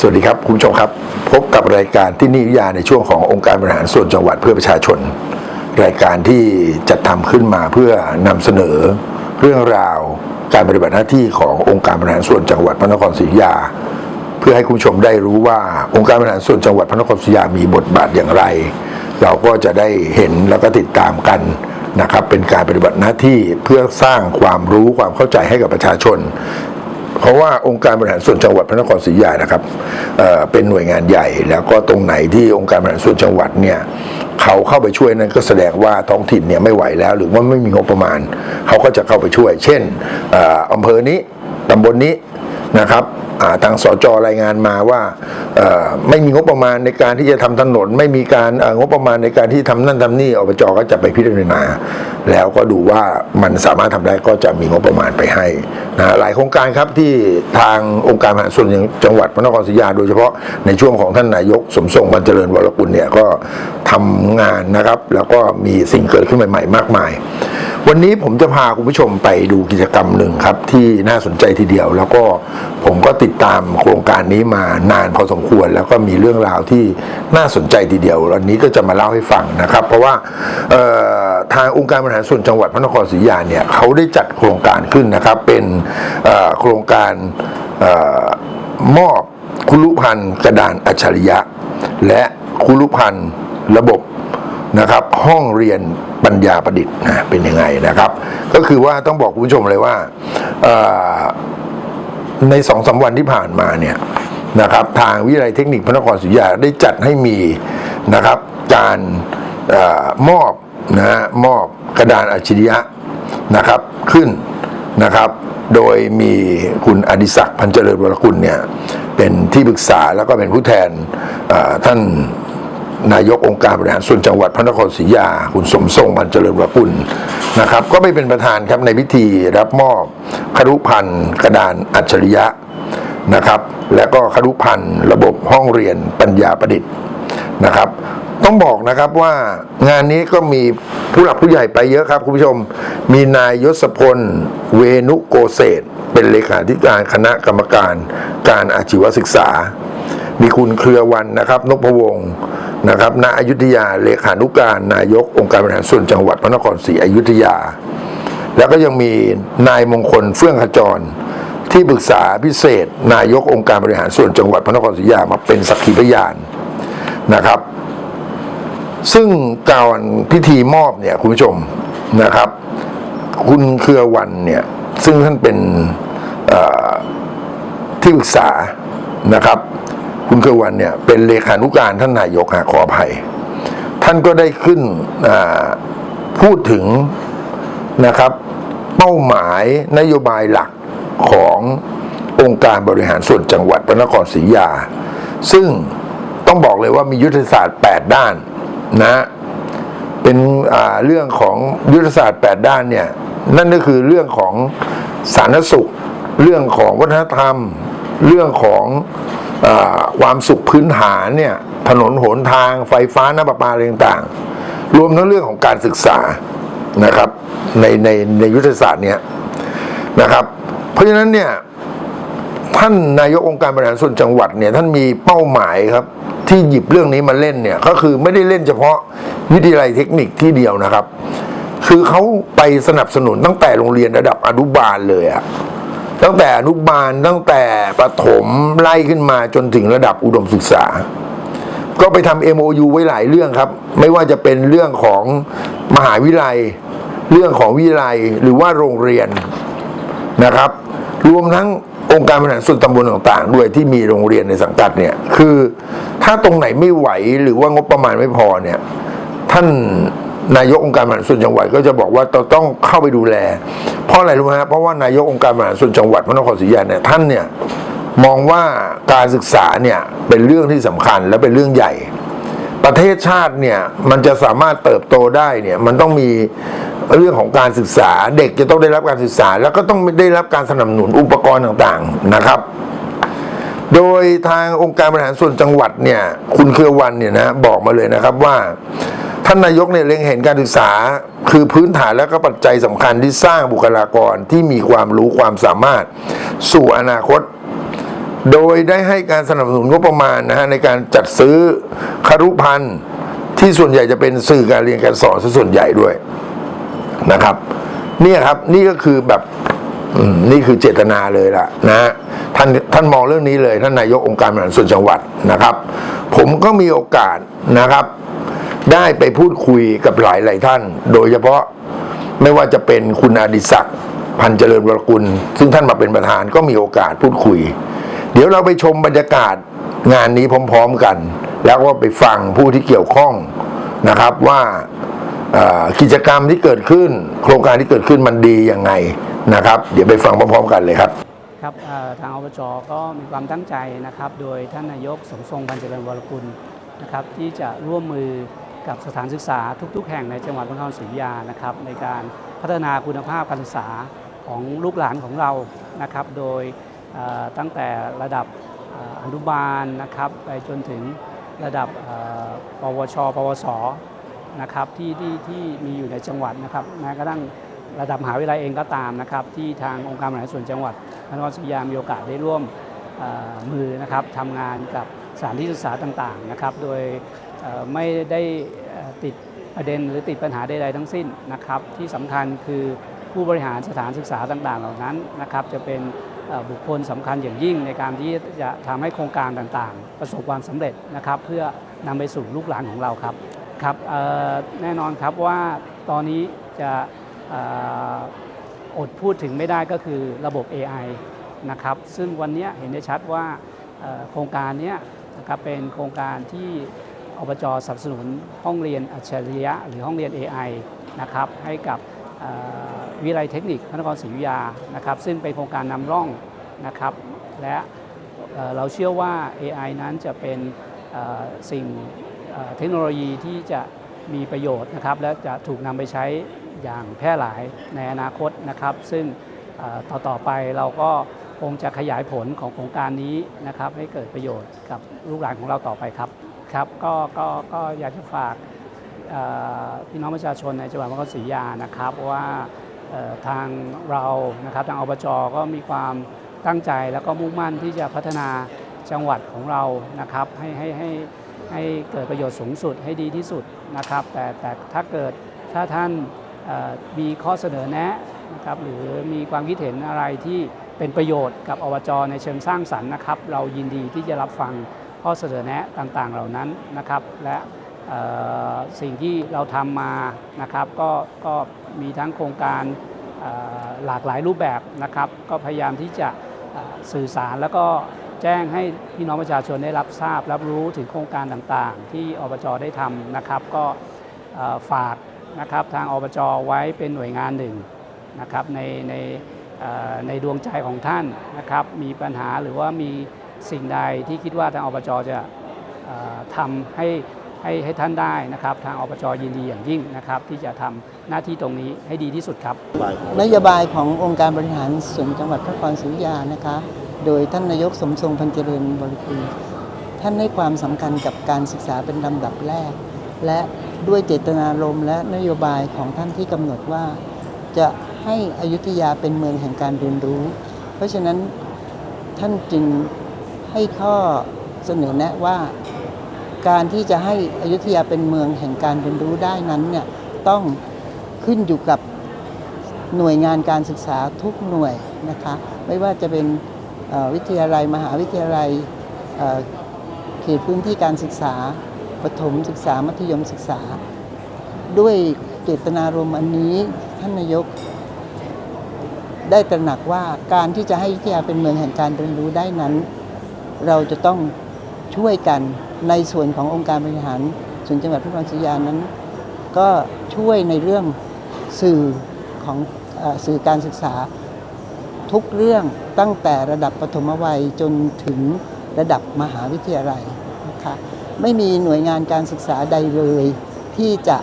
สวัสดีครับ คุณผู้ชมครับ พบกับรายการที่นิยาในช่วงขององค์การบริหารส่วนจังหวัดเพื่อประชาชน รายการที่จัดทำขึ้นมาเพื่อนำเสนอ เรื่องราวการปฏิบัติหน้าที่ขององค์การบริหารส่วนจังหวัดพระนครศรีอยุธยา เพื่อให้คุณผู้ชมได้รู้ว่าองค์การบริหารส่วนจังหวัดพระนครศรีอยุธยามีบทบาทอย่างไร เราก็จะได้เห็นแล้วก็ติดตามกันนะครับเป็นการปฏิบัติหน้าที่เพื่อสร้างความรู้ความเข้าใจให้กับประชาชน เพราะว่าองค์การบริหารส่วนจังหวัดพระนครศรีอยุธยานะครับเเป็นหน่วยงานใหญ่ แล้วก็ตรงไหนที่องค์การบริหารส่วนจังหวัดเนี่ยเขาเข้าไปช่วยนั้นก็แสดงว่าท้องถิ่นเนี่ยไม่ไหวแล้ว หรือว่าไม่มีงบประมาณ เขาก็จะเข้าไปช่วย เช่นออำเภอนี้ตำบลนี้นะครับ ทางสจรายงานมาว่าไม่มีงบประมาณในการที่จะทำถนน ไม่มีการงบประมาณในการที่ทำนั่นทำนี่อบจก็จะไปพิจารณา แล้วก็ดูว่ามันสามารถทำได้ก็จะมีงบประมาณไปให้นะหลายโครงการครับที่ทางองค์การมหาส่วนจังหวัดพระนครศรีอยุธยาโดยเฉพาะในช่วงของท่านนายกสมทรงบรรเจริญวรกุลเนี่ยก็ทำงานนะครับ แล้วก็มีสิ่งเกิดขึ้นใหม่ ๆ มากมาย วันนี้ผมจะพาคุณผู้ชมไปดูกิจกรรมหนึ่งครับ ที่น่าสนใจทีเดียว แล้วก็ผมก็ติดตามโครงการนี้มานานพอสมควร แล้วก็มีเรื่องราวที่น่าสนใจทีเดียววันนี้ก็จะมาเล่าให้ฟังนะครับ เพราะว่าทางองค์การบริหารส่วนจังหวัดพระนครศรีอยุธยาเนี่ยเขาได้จัดโครงการขึ้นนะครับ เป็นโครงการออมอบคุรุพันธ์กระดานอัจฉริยะ และคุรุพันธ์ระบบ นะครับ ห้องเรียนปัญญาประดิษฐ์นะเป็นยังไงนะครับ ก็คือว่าต้องบอกคุณผู้ชมเลยว่าในสองสาวันที่ผ่านมาเนี่ยนะครับ ทางวิทยาลัยเทคนิคพระนครศรีอยุธยาได้จัดให้มีนะครับการอมอบนะฮะมอบกระดานอัจฉริยะนะครับขึ้นนะครับ โดยมีคุณอดิศักดิ์พันเจริญวรกุลเนี่ยเป็นที่ปรึกษาแล้วก็เป็นผู้แทนท่าน นายกองค์การบริหารส่วนจังหวัดพระนครศรีอยุธยาคุณสมทรงบรรเจริญวรกุลนะครับ ก็ไม่เป็นประธานครับในพิธีรับมอบครุพันธ์กระดานอัจฉริยะนะครับ และก็ครุพันธ์ระบบห้องเรียนปัญญาประดิษฐ์นะครับ ต้องบอกนะครับว่างานนี้ก็มีผู้หลักผู้ใหญ่ไปเยอะครับคุณผู้ชม มีนายยศพล เวนุโกเศษเป็นเลขาธิการคณะกรรมการการอาชีวศึกษา มีคุณเครือวันนะครับนพวงศ์ นะครับณอยุธยาเลขานุการนายกองค์การบริหารส่วนจังหวัดพระนครศรีอยุธยา แล้วก็ยังมีนายมงคลเฟื่องขจร ที่ปรึกษาพิเศษ นายกองค์การบริหารส่วนจังหวัดพระนครศรีอยุธยามาเป็นสักขีพยานนะครับ ซึ่งการพิธีมอบเนี่ยคุณผู้ชมนะครับ คุณเครือวันเนี่ยซึ่งท่านเป็นที่ปรึกษานะครับ คุณเครือวันเนี่ยเป็นเลขานุการท่านนายกหาขออภัย ท่านก็ได้ขึ้นพูดถึงนะครับ เป้าหมายนโยบายหลักขององค์การบริหารส่วนจังหวัดพระนครศรีอยุธยา ซึ่งต้องบอกเลยว่ามียุทธศาสตร์ 8 ด้านนะเป็นเรื่องของยุทธศาสตร์ 8 ด้านเนี่ยนั่นก็คือเรื่องของสาธารณสุข เรื่องของวัฒนธรรม เรื่องของ ความสุขพื้นฐานเนี่ยถนนหนทางไฟฟ้าน้ำประปาอะไรต่างๆ รวมทั้งเรื่องของการศึกษานะครับในในในยุทธศาสตร์เนี้ยนะครับ เพราะฉะนั้นเนี่ยท่านนายกองค์การบริหารส่วนจังหวัดเนี่ยท่านมีเป้าหมายครับที่หยิบเรื่องนี้มาเล่นเนี่ยก็คือไม่ได้เล่นเฉพาะวิทยาลัยเทคนิคที่เดียวนะครับ คือเขาไปสนับสนุนตั้งแต่โรงเรียนระดับอนุบาลเลยอะ ตั้งแต่อนุบาลตั้งแต่ประถมไล่ขึ้นมาจนถึงระดับอุดมศึกษา ก็ไปทำ MOU ไว้หลายเรื่องครับ ไม่ว่าจะเป็นเรื่องของมหาวิทยาลัย เรื่องของวิทยาลัยหรือว่าโรงเรียนนะครับ รวมทั้งองค์การบริหารส่วนตำบลต่างๆ ด้วยที่มีโรงเรียนในสังกัดเนี่ย คือถ้าตรงไหนไม่ไหวหรือว่างบประมาณไม่พอเนี่ย ท่าน นายกองค์การบริหารส่วนจังหวัดก็จะบอกว่าต้องเข้าไปดูแล เพราะอะไรรู้ไหมฮะเพราะว่านายกองค์การบริหารส่วนจังหวัดพระนครศรีอยุธยาเนี่ยท่านเนี่ยมองว่าการศึกษาเนี่ยเป็นเรื่องที่สำคัญและเป็นเรื่องใหญ่ ประเทศชาติเนี่ยมันจะสามารถเติบโตได้เนี่ยมันต้องมีเรื่องของการศึกษาเด็กจะต้องได้รับการศึกษา แล้วก็ต้องได้รับการสนับสนุนอุปกรณ์ต่างๆนะครับ โดยทางองค์การบริหารส่วนจังหวัดเนี่ยคุณเครือวันเนี่ยนะบอกมาเลยนะครับว่า ท่านนายกเนี่ยเล็งเห็นการศึกษา คือพื้นฐานและก็ปัจจัยสำคัญที่สร้างบุคลากรที่มีความรู้ความสามารถสู่อนาคต โดยได้ให้การสนับสนุนงบประมาณนะฮะในการจัดซื้อคารุพันธ์ที่ส่วนใหญ่จะเป็นสื่อการเรียนการสอนซะส่วนใหญ่ด้วยนะครับนี่ครับนี่ก็คือแบบนี่คือเจตนาเลยล่ะนะท่าน ท่านมองเรื่องนี้เลย ท่านนายกองค์การบริหารส่วนจังหวัดนะครับ ผมก็มีโอกาสนะครับ ได้ไปพูดคุยกับหลายหลายท่าน โดยเฉพาะไม่ว่าจะเป็นคุณอดิศักดิ์พันเจริญวรกุล ซึ่งท่านมาเป็นประธานก็มีโอกาสพูดคุย เดี๋ยวเราไปชมบรรยากาศงานนี้พร้อม ๆกัน แล้วก็ไปฟังผู้ที่เกี่ยวข้องนะครับว่ากิจกรรมที่เกิดขึ้น โครงการที่เกิดขึ้นมันดียังไงนะครับ เดี๋ยวไปฟังพร้อมๆกันเลยครับ ครับทางอบจก็มีความตั้งใจนะครับ โดยท่านนายกสมทรงพันเจริญวรกุลนะครับ ที่จะร่วมมือกับสถานศึกษาทุก ๆ แห่งในจังหวัดพระนครศรีอยุธยานะครับ ในการพัฒนาคุณภาพการศึกษาของลูกหลานของเรานะครับ โดยตั้งแต่ระดับอนุบาลนะครับไปจนถึงระดับปวช ปวสนะครับที่ที่ที่มีอยู่ในจังหวัดนะครับแม้กระทั่ง ระดับมหาวิทยาลัยเองก็ตามนะครับที่ทางองค์การบริหารส่วนจังหวัดพระนครศรีอยุธยามีโอกาสได้ร่วมมือนะครับทำงานกับสถานที่ศึกษาต่างๆนะครับ โดยไม่ได้ติดประเด็นหรือติดปัญหาใดๆทั้งสิ้นนะครับ ที่สำคัญคือผู้บริหารสถานศึกษาต่างๆ เหล่านั้นนะครับ จะเป็นบุคคลสำคัญอย่างยิ่งในการที่จะทำให้โครงการต่างๆ ประสบความสำเร็จนะครับ เพื่อนำไปสู่ลูกหลานของเราครับครับแน่นอนครับว่าตอนนี้จะ อดพูดถึงไม่ได้ก็คือระบบ AI นะครับซึ่งวันนี้เห็นได้ชัดว่าโครงการนี้นะครับเป็นโครงการที่อบจสนับสนุนห้องเรียนอัจฉริยะ หรือห้องเรียน AI นะครับให้กับวิทยาลัยเทคนิคพระนครศรีอยุธยานะครับซึ่งเป็นโครงการนำร่องนะครับและเราเชื่อว่า AI นั้นจะเป็นสิ่งเทคโนโลยีที่จะมีประโยชน์นะครับและจะถูกนำไปใช้ อย่างแพร่หลายในอนาคตนะครับ ซึ่งต่อต่อไปเราก็คงจะขยายผลของโครงการนี้นะครับให้เกิดประโยชน์กับลูกหลานของเราต่อไปครับครับก็ก็ก็อยากจะฝากพี่น้องประชาชนในจังหวัดพระนครศรีอยุธยานะครับว่าเอ่อทางเรานะครับทางอบจก็มีความตั้งใจแล้วก็มุ่งมั่นที่จะพัฒนาจังหวัดของเรานะครับให้ให้ให้ให้เกิดประโยชน์สูงสุดให้ดีที่สุดนะครับ แต่แต่ถ้าเกิดถ้าท่าน มีข้อเสนอแนะนะครับหรือมีความคิดเห็นอะไรที่เป็นประโยชน์กับอบจในเชิงสร้างสรรค์นะครับ เรายินดีที่จะรับฟังข้อเสนอแนะต่างๆเหล่านั้นนะครับ และสิ่งที่เราทำมานะครับก็ก็มีทั้งโครงการหลากหลายรูปแบบนะครับ ก็พยายามที่จะสื่อสารแล้วก็แจ้งให้พี่น้องประชาชนได้รับทราบ รับรู้ถึงโครงการต่างๆ ที่อบจได้ทำนะครับ ก็ฝาก นะครับทางอบจไว้เป็นหน่วยงานหนึ่งนะครับในในในดวงใจของท่านนะครับมีปัญหาหรือว่ามีสิ่งใดที่คิดว่าทางอบจจะทำให้ให้ให้ท่านได้นะครับ ทางอบจยินดีอย่างยิ่งนะครับ ที่จะทำหน้าที่ตรงนี้ให้ดีที่สุดครับ นโยบายขององค์การบริหารส่วนจังหวัดพระนครศรีอยุธยานะคะ โดยท่านนายกสมทรงพันเจริญบริคุณท่านให้ความสำคัญกับการศึกษาเป็นลำดับแรก และ ด้วยเจตนารมณ์และนโยบายของท่านที่กำหนดว่า จะให้อยุธยาเป็นเมืองแห่งการเรียนรู้ เพราะฉะนั้นท่านจึงให้ข้อเสนอแนะว่า การที่จะให้อยุธยาเป็นเมืองแห่งการเรียนรู้ได้นั้นเนี่ยต้องขึ้นอยู่กับหน่วยงานการศึกษาทุกหน่วยนะคะไม่ว่าจะเป็นวิทยาลัยมหาวิทยาลัยเขตพื้นที่การศึกษา ประถมศึกษามัธยมศึกษา ด้วยเจตนารมณ์อันนี้ท่านนายก ได้ตระหนักว่าการที่จะให้อยุธยาเป็นเมืองแห่งการเรียนรู้ได้นั้น เราจะต้องช่วยกันในส่วนขององค์การบริหารส่วนจังหวัดพระนครศรีอยุธยานั้น ก็ช่วยในเรื่องสื่อของอสื่อการศึกษา ทุกเรื่องตั้งแต่ระดับปฐมวัยจนถึงระดับมหาวิทยาลัยนะคะ ไม่มีหน่วยงานการศึกษาใดเลย ที่จะ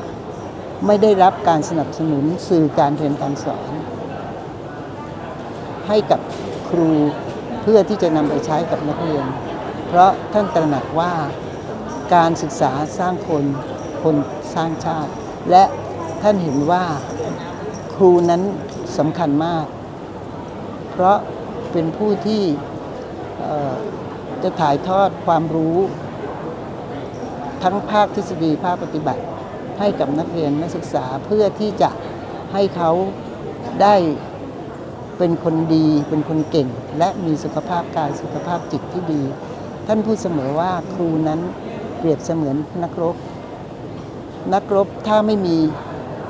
ไม่ได้รับการสนับสนุนสื่อการเรียนการสอน ให้กับครูเพื่อที่จะนำไปใช้กับนักเรียน เพราะท่านตระหนักว่าการศึกษาสร้างคนคนสร้างชาติ และท่านเห็นว่าครูนั้นสำคัญมาก เพราะเป็นผู้ที่จะถ่ายทอดความรู้ ทั้งภาคทฤษฎีภาคปฏิบัติ ให้กับนักเรียนนักศึกษาเพื่อที่จะให้เขาได้เป็นคนดี เป็นคนเก่ง และมีสุขภาพกายสุขภาพจิตที่ดี ท่านพูดเสมอว่าครูนั้นเปรียบเสมือนนักรบ นักรบถ้าไม่มี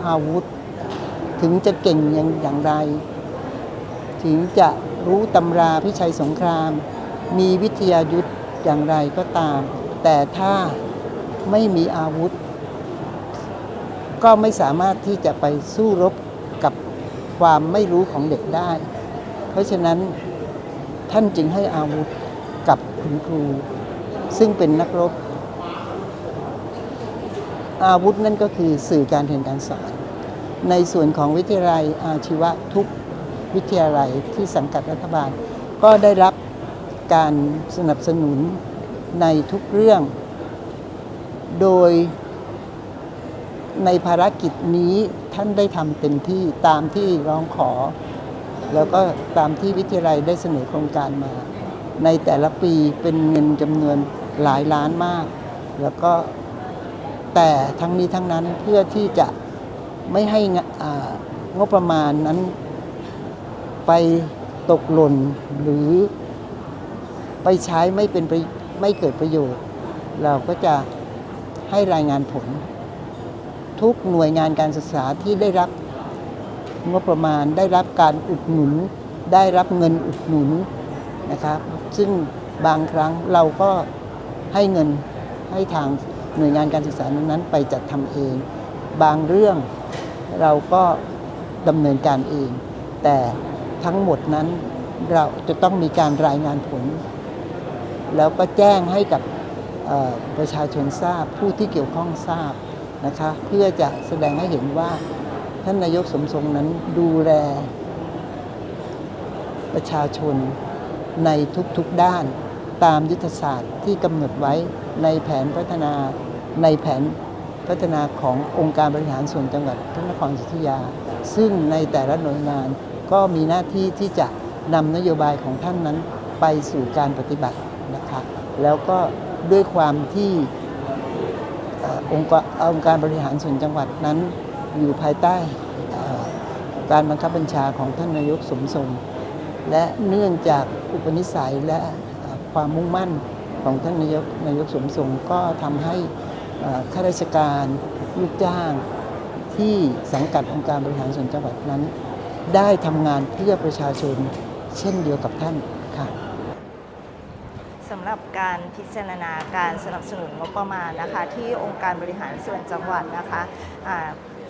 อาวุธ ถึงจะเก่งอย่างอย่างไร ถึงจะรู้ตำราพิชัยสงคราม มีวิทยายุทธอย่างไรก็ตาม แต่ถ้า ไม่มีอาวุธ ก็ไม่สามารถที่จะไปสู้รบกับความไม่รู้ของเด็กได้ เพราะฉะนั้นท่านจึงให้อาวุธกับคุณครู ซึ่งเป็นนักรบ อาวุธนั่นก็คือสื่อการเรียนการสอน ในส่วนของวิทยาลัยอาชีวะทุกวิทยาลัยที่สังกัดรัฐบาล ก็ได้รับการสนับสนุนในทุกเรื่อง โดยในภารกิจนี้ท่านได้ทำเต็มที่ตามที่ร้องขอ แล้วก็ตามที่วิทยาลัยได้เสนอโครงการมา ในแต่ละปีเป็นเงินจำนวนหลายล้านมาก แล้วก็แต่ทั้งนี้ทั้งนั้นเพื่อที่จะไม่ให้งบประมาณนั้นไปตกหล่นหรือไปใช้ไม่เป็นไม่เกิดประโยชน์ เราก็จะ ให้รายงานผล ทุกหน่วยงานการศึกษาที่ได้รับงบประมาณได้รับการอุดหนุน ได้รับเงินอุดหนุนนะครับ ซึ่งบางครั้งเราก็ให้เงินให้ทางหน่วยงานการศึกษานั้นไปจัดทำเอง บางเรื่องเราก็ดำเนินการเอง แต่ทั้งหมดนั้นเราจะต้องมีการรายงานผล แล้วก็แจ้งให้กับ ประชาชนทราบผู้ที่เกี่ยวข้องทราบนะคะเพื่อจะแสดงให้เห็นว่าท่านนายกสมทรงนั้นดูแล ประชาชนในทุกๆด้าน ตามยุทธศาสตร์ที่กำหนดไว้ในแผนพัฒนาในแผนพัฒนาขององค์การบริหารส่วนจังหวัดพระนครศรีอยุธยา ซึ่งในแต่ละหน่วยงานก็มีหน้าที่ที่จะนำนโยบายของท่านนั้นไปสู่การปฏิบัตินะคะแล้วก็ ด้วยความที่องค์กรองค์การบริหารส่วนจังหวัดนั้น อยู่ภายใต้การบังคับบัญชาของท่านนายกสมทรง และเนื่องจากอุปนิสัยและความมุ่งมั่นของท่านนายกนายกสมทรงก็ทำให้ข้าราชการลูกจ้างที่สังกัดองค์การบริหารส่วนจังหวัดนั้น ได้ทำงานเพื่อประชาชนเช่นเดียวกับท่าน สำหรับการพิจารณาการสนับสนุนงบประมาณนะคะ ที่องค์การบริหารส่วนจังหวัดนะคะ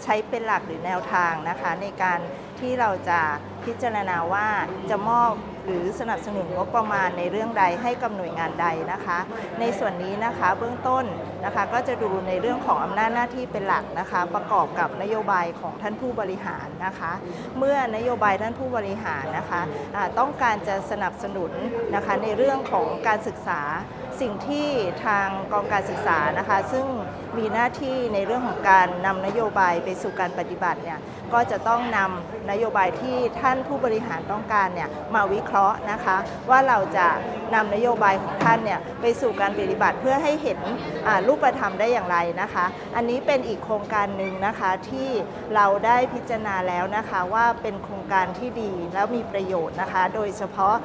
ใช้เป็นหลักหรือแนวทางนะคะ ในการที่เราจะพิจารณาว่าจะมอบ หรือสนับสนุนงบประมาณในเรื่องใดให้กับหน่วยงานใดนะคะ ในส่วนนี้นะคะเบื้องต้นนะคะก็จะดูในเรื่องของอำนาจหน้าที่เป็นหลักนะคะ ประกอบกับนโยบายของท่านผู้บริหารนะคะ เมื่อนโยบายท่านผู้บริหารนะคะอ่าต้องการจะสนับสนุนนะคะในเรื่องของการศึกษาสิ่งที่ทางกองการศึกษานะคะ ซึ่ง มีหน้าที่ในเรื่องของการนำนโยบายไปสู่การปฏิบัติเนี่ยก็จะต้องนำนโยบายที่ท่านผู้บริหารต้องการเนี่ยมาวิเคราะห์นะคะ ว่าเราจะนำนโยบายของท่านเนี่ยไปสู่การปฏิบัติเพื่อให้เห็นรูปธรรมได้อย่างไรนะคะ อันนี้เป็นอีกโครงการหนึ่งนะคะที่เราได้พิจารณาแล้วนะคะว่าเป็นโครงการที่ดีแล้วมีประโยชน์นะคะ โดยเฉพาะ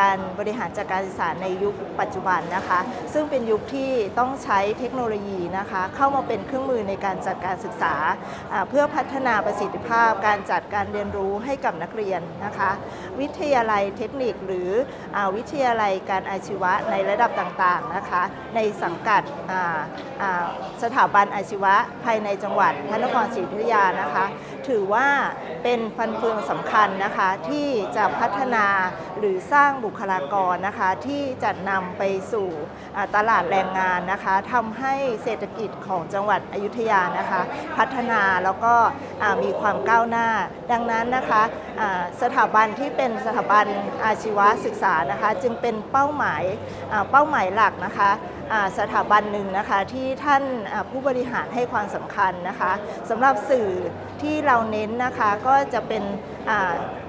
การบริหารจัดการศึกษาในยุคปัจจุบันนะคะ ซึ่งเป็นยุคที่ต้องใช้เทคโนโลยีนะคะเข้ามาเป็นเครื่องมือในการจัดการศึกษา เพื่อพัฒนาประสิทธิภาพ การจัดการเรียนรู้ให้กับนักเรียนนะคะ วิทยาลัยเทคนิคหรืออวิทยาลัยการอาชีวะในระดับต่างๆนะคะ ในสังกัดสถาบันอาชีวะภายในจังหวัดพระนครศรีอยุธยานะคะ ถือว่าเป็นฟันเฟืองสำคัญนะคะที่จะพัฒนาหรือสร้างบุคลากรนะคะที่จะนำไปสู่ตลาดแรงงานนะคะทำให้เศรษฐกิจของจังหวัดอยุธยานะคะ พัฒนาแล้วก็มีความก้าวหน้า ดังนั้นนะคะสถาบันที่เป็นสถาบันอาชีวศึกษานะคะ จึงเป็นเป้าหมายเป้าหมายหลักนะคะ สถาบันหนึ่งนะคะที่ท่านผู้บริหารให้ความสำคัญนะคะสำหรับสื่อที่เราเน้นนะคะก็จะเป็น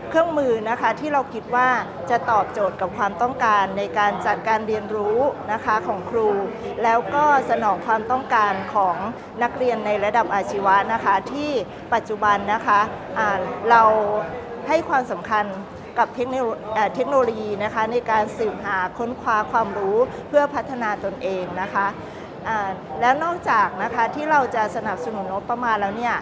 เครื่องมือนะคะที่เราคิดว่าจะตอบโจทย์กับความต้องการในการจัดการเรียนรู้นะคะของครู แล้วก็สนองความต้องการของนักเรียนในระดับอาชีวะนะคะที่ปัจจุบันนะคะอ่าเราให้ความสำคัญ กับเทคโนโลยีนะคะในการสืบหาค้นคว้าความรู้เพื่อพัฒนาตนเองนะคะแล้วนอกจากนะคะที่เราจะสนับสนุนงบประมาณแล้วเนี่ย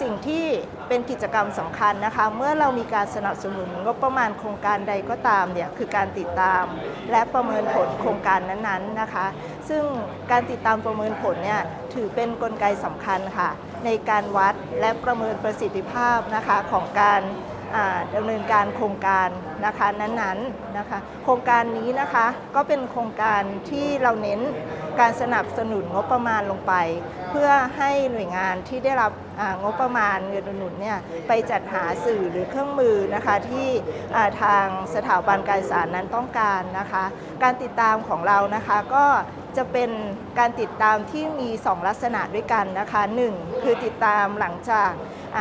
สิ่งที่เป็นกิจกรรมสำคัญนะคะเมื่อเรามีการสนับสนุนงบประมาณโครงการใดก็ตามเนี่ยคือการติดตามและประเมินผลโครงการนั้นๆนะคะ ซึ่งการติดตามประเมินผลเนี่ยถือเป็นนกลไกสำคัญค่ะในการวัดและประเมินประสิทธิภาพนะคะของการ ดำเนินการโครงการนะคะนั้นๆนะคะโครงการนี้นะคะก็เป็นโครงการที่เราเน้นการสนับสนุนงบประมาณลงไป เพื่อให้หน่วยงานที่ได้รับงบประมาณเงินอุดหนุนเนี่ยไปจัดหาสื่อหรือเครื่องมือนะคะที่ทางสถาบันการศึกษานั้นต้องการนะคะ การติดตามของเรานะคะก็ จะเป็นการติดตามที่มี 2 ลักษณะด้วยกันนะคะหนึ่งคือติดตามหลังจาก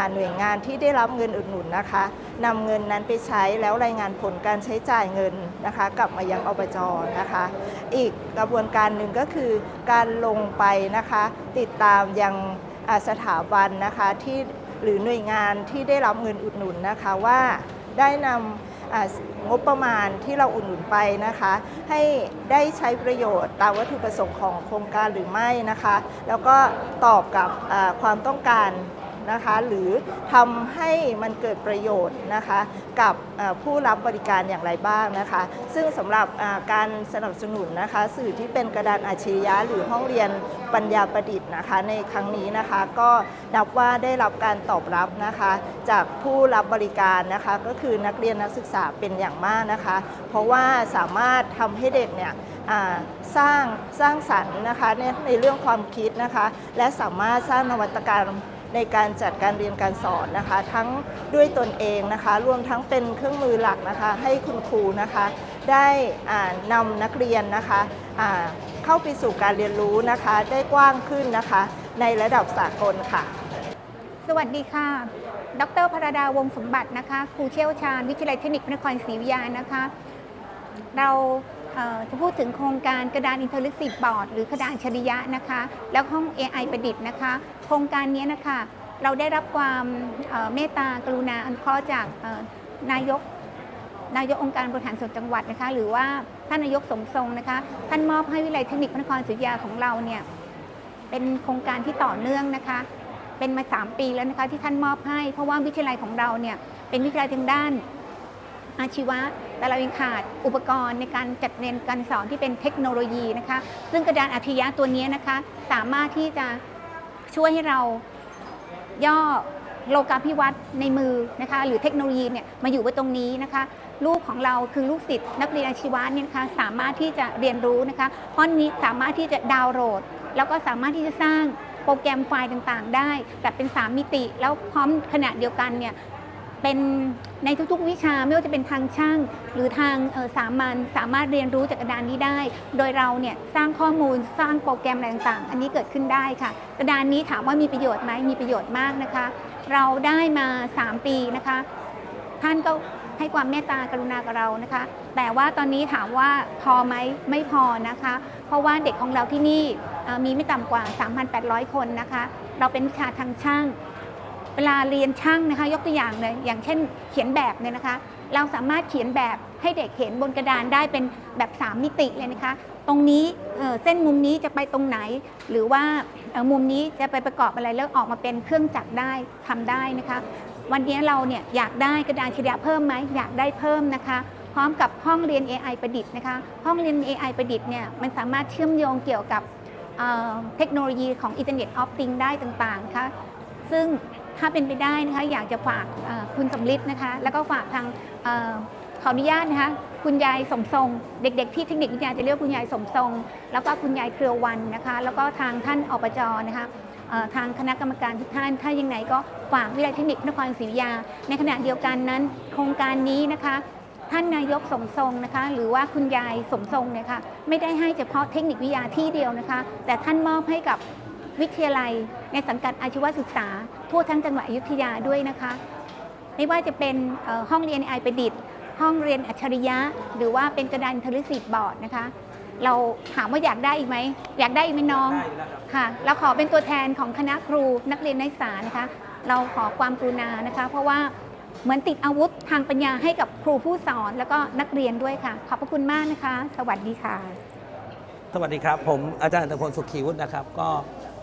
าหน่วยงานที่ได้รับเงินอุดหนุนนะคะนำเงินนั้นไปใช้แล้วรายงานผลการใช้จ่ายเงินนะคะกลับมายังอบจนะคะ อีกกระบวนการหนึ่งก็คือการลงไปนะคะ ติดตามยังสถาบันนะคะที่หรือหน่วยงานที่ได้รับเงินอุดหนุนนะคะว่าได้นำอ่า งบประมาณที่เราอุดหนุนไปนะคะ ให้ได้ใช้ประโยชน์ตามวัตถุประสงค์ของโครงการหรือไม่นะคะ แล้วก็ตอบกับความต้องการ นะคะ หรือทำให้มันเกิดประโยชน์นะคะ กับผู้รับบริการอย่างไรบ้างนะคะ ซึ่งสำหรับการสนับสนุนนะคะ สื่อที่เป็นกระดานอาชียะหรือห้องเรียนปัญญาประดิษฐ์นะคะ ในครั้งนี้นะคะ ก็นับว่าได้รับการตอบรับนะคะ จากผู้รับบริการนะคะ ก็คือนักเรียนนักศึกษาเป็นอย่างมากนะคะ เพราะว่าสามารถทำให้เด็กเนี่ยสร้างสร้างสรรค์นะคะในในเรื่องความคิดนะคะ และสามารถสร้างนวัตกรรม ในการจัดการเรียนการสอนนะคะ ทั้งด้วยตนเองนะคะ รวมทั้งเป็นเครื่องมือหลักนะคะ ให้คุณครูนะคะ ได้นำนักเรียนนะคะเข้าไปสู่การเรียนรู้นะคะ ได้กว้างขึ้นนะคะ ในระดับสากลค่ะ สวัสดีค่ะ ดรพระดาวงสมบัตินะคะ ครูเชี่ยวชาญ วิทยาลัยเทคนิคพระนครศรีอยุธยานะคะ เรา จะพูดถึงโครงการกระดาน Interactive Board หรือกระดานอัจฉริยะนะคะ แล้วห้อง AI ประดิษฐ์นะคะ โครงการนี้นะคะเราได้รับความเมตตากรุณาอันุเคราะห์จากนายกนายกองค์การบริหารส่วนจังหวัดนะคะ หรือว่าท่านนายกสมทรงนะคะ ท่านมอบให้วิทยาลัยเทคนิคพระนครศรีอยุธยาของเราเนี่ยเป็นโครงการที่ต่อเนื่องนะคะ เป็นมา 3 ปีแล้วนะคะที่ท่านมอบให้ เพราะว่าวิทยาลัยของเราเนี่ยเป็นวิทยาลัยทางด้านอาชีวะ แต่เรายังขาดอุปกรณ์ในการจัดเรียนการสอนที่เป็นเทคโนโลยีนะคะ ซึ่งกระดานอัจฉริยะตัวนี้นะคะ สามารถที่จะช่วยให้เราย่อโลกาภิวัตน์ในมือนะคะ หรือเทคโนโลยีเนี่ยมาอยู่ไว้ตรงนี้นะคะลูกของเราคือลูกศิษย์นักเรียนอาชีวะเนี่ยนะคะสามารถที่จะเรียนรู้นะคะเพราะนี้สามารถที่จะดาวน์โหลด แล้วก็สามารถที่จะสร้างโปรแกรมไฟล์ต่างๆ ได้แบบเป็น 3 มิติ แล้วพร้อมขณะเดียวกันเนี่ย เป็นในทุกๆ วิชาไม่ว่าจะเป็นทางช่าง หรือทางสามัญสามารถเรียนรู้จากกระดานนี้ได้ โดยเราเนี่ยสร้างข้อมูลสร้างโปรแกรมอะไรต่างๆ อันนี้เกิดขึ้นได้ค่ะ กระดานนี้ถามว่ามีประโยชน์ไหมมีประโยชน์มากนะคะ เราได้มา 3 ปีนะคะ ท่านก็ให้ความเมตตากรุณากับเรานะคะ แต่ว่าตอนนี้ถามว่าพอไหมไม่พอนะคะ เพราะว่าเด็กของเราที่นี่มีไม่ต่ำกว่า 3,800 คนนะคะ เราเป็นวิชาทางช่าง เวลาเรียนช่างนะคะ ยกตัวอย่างเลย อย่างเช่นเขียนแบบเนี่ยนะคะ เราสามารถเขียนแบบให้เด็กเห็นบนกระดานได้เป็นแบบ 3 มิติเลยนะคะ ตรงนี้เเส้นมุมนี้จะไปตรงไหน หรือว่ามุมนี้จะไปประกอบอะไรแล้วออกมาเป็นเครื่องจักรได้ทำได้นะคะ วันนี้เราเนี่ยอยากได้กระดานอัจฉริยะเพิ่มไหมอยากได้เพิ่มนะคะพร้อมกับห้องเรียน AI ประดิษฐ์นะคะ ห้องเรียน AI ประดิษฐ์เนี่ยมันสามารถเชื่อมโยงเกี่ยวกับเเทคโนโลยีของ Internet of Things ได้ต่างๆนะคะซึ่ง ถ้าเป็นไปได้นะคะอยากจะฝากคุณสำลิดนะคะ แล้วก็ฝากทางอขออนุญาตนะคะคุณยายสมทรง เด็ก ๆ ที่เทคนิควิทยาจะเรียกคุณยายสมทรง แล้วก็คุณยายเครือวันนะคะ แล้วก็ทางท่านอบจนะคะทางคณะกรรมการทุกท่าน ถ้ายังไงก็ฝากวิทยาเทคนิคนครศรีอยุธยา ในขณะเดียวกันนั้น โครงการนี้นะคะ ท่านนายกสมทรงนะคะ หรือว่าคุณยายสมทรงเนี่ยค่ะไม่ได้ให้เฉพาะเทคนิควิทยาที่เดียวนะคะ แต่ท่านมอบให้กับวิทยาลัยในสังกัดอาชีวศึกษา ทั่วทั้งจังหวัดอยุธยาด้วยนะคะในไม่ว่าจะเป็นเอ่อห้องเรียนไอประดิษฐ์ ห้องเรียนอัจฉริยะ หรือว่าเป็นกระดานอินเทอร์ซีบอร์ดนะคะ เราถามว่าอยากได้อีกไหม อยากได้อีกไหมน้องได้อยู่แล้วครับค่ะเราขอเป็นตัวแทนของคณะครูนักเรียนนักศึกษานะคะ เราขอความกรุณานะคะ เพราะว่าเหมือนติดอาวุธทางปัญญาให้กับครูผู้สอนแล้วก็นักเรียนด้วยค่ะ ขอบพระคุณมากนะคะ สวัสดีค่ะ สวัสดีครับ ผมอาจารย์อัตพลสุขีวุฒินะครับ ก็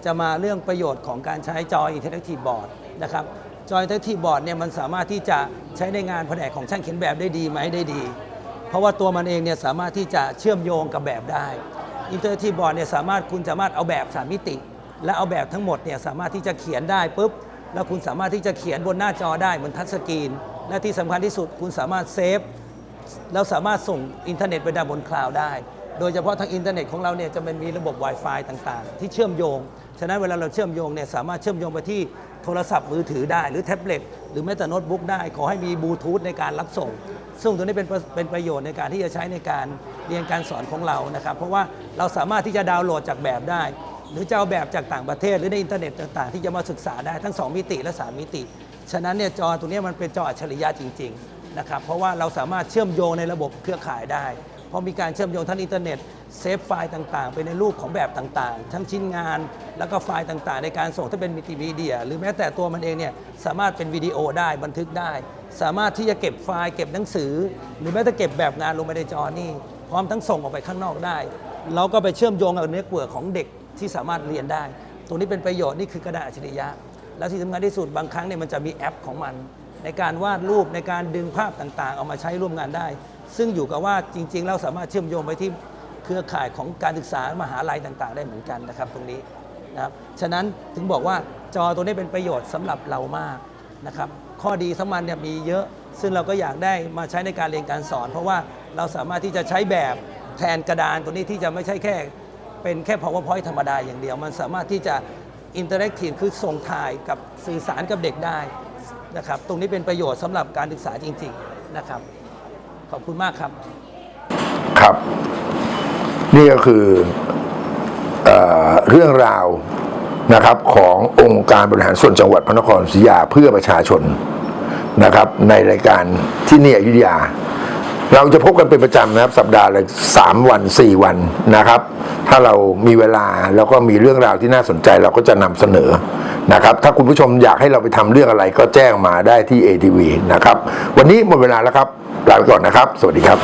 จะมาเรื่องประโยชน์ของการใช้จอ Interactive Board นะครับจอ Interactive Board เนี่ยมันสามารถที่จะใช้ในงานแผนกของช่างเขียนแบบได้ดีไหมได้ดี เพราะว่าตัวมันเองเนี่ยสามารถที่จะเชื่อมโยงกับแบบได้ Interactive Board เนี่ยสามารถคุณสามารถเอาแบบสามมิติ และเอาแบบทั้งหมดเนี่ยสามารถที่จะเขียนได้ปุ๊บแล้วคุณสามารถที่จะเขียนบนหน้าจอได้เหมือนทัชสกรีน และที่สำคัญที่สุดคุณสามารถเซฟแล้วสามารถส่งอินเทอร์เน็ตไปได้บนคลาวด์ได้ โดยเฉพาะทางอินเทอร์เน็ตของเราเนี่ยจะเป็นมีระบบ Wi-Fi ต่างๆ ที่เชื่อมโยง ฉะนั้นเวลาเราเชื่อมโยงเนี่ยสามารถเชื่อมโยงไปที่โทรศัพท์มือถือได้ หรือแท็บเล็ตหรือแม้แต่โน้ตบุ๊กได้ ขอให้มีบลูทูธในการรับส่ง ซึ่งตัวนี้เป็นเป็นประโยชน์ในการที่จะใช้ในการเรียนการสอนของเรานะครับ เพราะว่าเราสามารถที่จะดาวน์โหลดจากแบบได้ หรือจะเอาแบบจากต่างประเทศ หรือในอินเทอร์เน็ตต่างๆ ที่จะมาศึกษาได้ทั้ง 2 มิติและ 3 มิติ ฉะนั้นเนี่ยจอตัวนี้มันเป็นจออัจฉริยะจริง ๆ นะครับ เพราะว่าเราสามารถเชื่อมโยงในระบบเครือข่ายได้ พราะมีการเชื่อมโยงทั้งอินเทอร์เน็ตเซฟไฟล์ต่างๆ ไปในรูปของแบบต่างๆ ทั้งชิ้นงาน แล้วก็ไฟล์ต่างๆ ในการส่งถ้าเป็นมัลติมีเดีย หรือแม้แต่ตัวมันเองเนี่ยสามารถเป็นวิดีโอได้บันทึกได้ สามารถที่จะเก็บไฟล์เก็บหนังสือ หรือแม้แต่เก็บแบบงานลงไปในจอนี่พร้อมทั้งส่งออกไปข้างนอกได้ เราก็ไปเชื่อมโยงกับเนื้อเกลือของเด็กที่สามารถเรียนได้ ตรงนี้เป็นประโยชน์นี่คือกระดาษอัจฉริยะ และที่สำคัญที่สุดบางครั้งเนี่ยมันจะมีแอปของมัน ในการวาดรูปในการดึงภาพต่างๆ เอามาใช้ร่วมงานได้ ซึ่งอยู่กับว่าจริงๆเราสามารถเชื่อมโยงไปที่เครือข่ายของการศึกษามหาลัยต่าง ๆ ได้เหมือนกันนะครับตรงนี้นะครับฉะนั้นถึงบอกว่าจอตัวนี้เป็นประโยชน์สำหรับเรามากนะครับข้อดีสมันเนี่ยมีเยอะ ซึ่งเราก็อยากได้มาใช้ในการเรียนการสอน เพราะว่าเราสามารถที่จะใช้แบบแทนกระดานตัวนี้ที่จะไม่ใช่แค่ เป็นแค่ powerpoint ธรรมดาอย่างเดียว มันสามารถที่จะ interactive คือส่งถ่ายกับสื่อสารกับเด็กได้นะครับตรงนี้เป็นประโยชน์สำหรับการศึกษาจริง ๆ นะครับ ขอบคุณมากครับ ครับ นี่ก็คือเอเรื่องราวนะครับขององค์การบริหารส่วนจังหวัดพระนครศรีอยุธยาเพื่อประชาชนนะครับ ในรายการที่นี่อยุธยา เราจะพบกันเป็นประจำนะครับ สัปดาห์ละสามวันสี่วันนะครับ ถ้าเรามีเวลาแล้วก็มีเรื่องราวที่น่าสนใจเราก็จะนำเสนอ นะครับ ถ้าคุณผู้ชมอยากให้เราไปทำเรื่องอะไรก็แจ้งมาได้ที่ ATV นะครับ วันนี้หมดเวลาแล้วครับ ลาไปก่อนนะครับ สวัสดีครับ